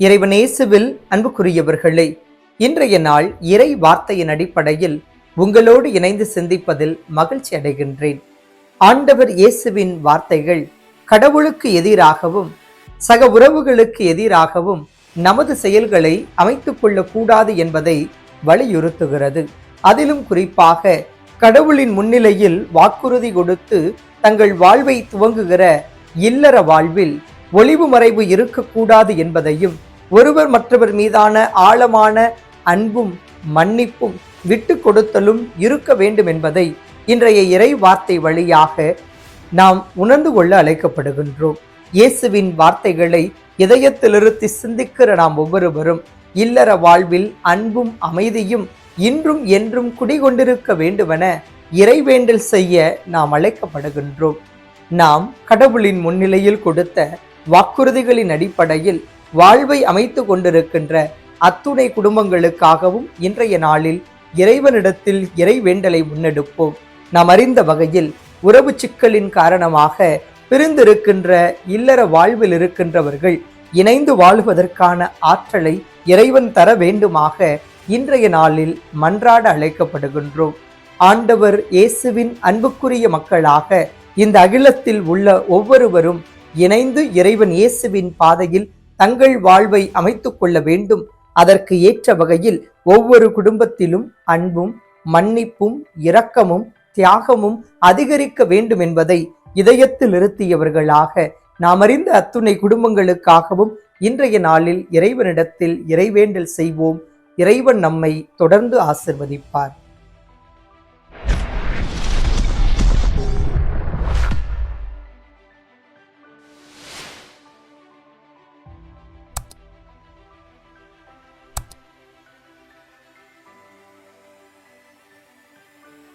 இறைவனேசுவில் அன்புக்குரியவர்களே இன்றைய நாள் இறை வார்த்தையின் அடிப்படையில் உங்களோடு இணைந்து சிந்திப்பதில் மகிழ்ச்சி அடைகின்றேன். ஆண்டவர் இயேசுவின் வார்த்தைகள் கடவுளுக்கு எதிராகவும் சக உறவுகளுக்கு எதிராகவும் நமது செயல்களை அமைத்துக் கொள்ளக்கூடாது என்பதை வலியுறுத்துகிறது. அதிலும் குறிப்பாக கடவுளின் முன்னிலையில் வாக்குறுதி கொடுத்து தங்கள் வாழ்வை துவங்குகிற இல்லற வாழ்வில் ஒளிவு மறைவு இருக்கக்கூடாது என்பதையும் ஒருவர் மற்றவர் மீதான ஆழமான அன்பும் மன்னிப்பும் விட்டு கொடுத்தலும் இருக்க வேண்டும் என்பதை இன்றைய இறை வார்த்தை வழியாக நாம் உணர்ந்து கொள்ள அழைக்கப்படுகின்றோம். இயேசுவின் வார்த்தைகளை இதயத்திலிருந்து சிந்திக்கிற நாம் ஒவ்வொருவரும் இல்லற வாழ்வில் அன்பும் அமைதியும் இன்றும் என்றும் குடிகொண்டிருக்க வேண்டுமென இறைவேண்டல் செய்ய நாம் அழைக்கப்படுகின்றோம். நாம் கடவுளின் முன்னிலையில் கொடுத்த வாக்குறுதிகளின் அடிப்படையில் வாழ்வை அமைத்து கொண்டிருக்கின்ற அத்துணை குடும்பங்களுக்காகவும் இன்றைய நாளில் இறைவனிடத்தில் இறைவேண்டலை முன்னெடுப்போம். நாம் அறிந்த வகையில் உறவு சிக்கலின் காரணமாக பிரிந்திருக்கின்ற இல்லற வாழ்வில் இருக்கின்றவர்கள் இணைந்து வாழ்வதற்கான ஆற்றலை இறைவன் தர வேண்டுமாக இன்றைய நாளில் மன்றாட அழைக்கப்படுகின்றோம். ஆண்டவர் இயேசுவின் அன்புக்குரிய மக்களாக இந்த அகிலத்தில் உள்ள ஒவ்வொருவரும் இணைந்து இறைவன் இயேசுவின் பாதையில் தங்கள் வாழ்வை அமைத்துக் கொள்ள வேண்டும். அதற்கு ஏற்ற வகையில் ஒவ்வொரு குடும்பத்திலும் அன்பும் மன்னிப்பும் இரக்கமும் தியாகமும் அதிகரிக்க வேண்டும் என்பதை இதயத்தில் நிறுத்தியவர்களாக நாம் அறிந்த அத்துணை குடும்பங்களுக்காகவும் இன்றைய நாளில் இறைவனிடத்தில் இறைவேண்டல் செய்வோம். இறைவன் நம்மை தொடர்ந்து ஆசிர்வதிப்பார்.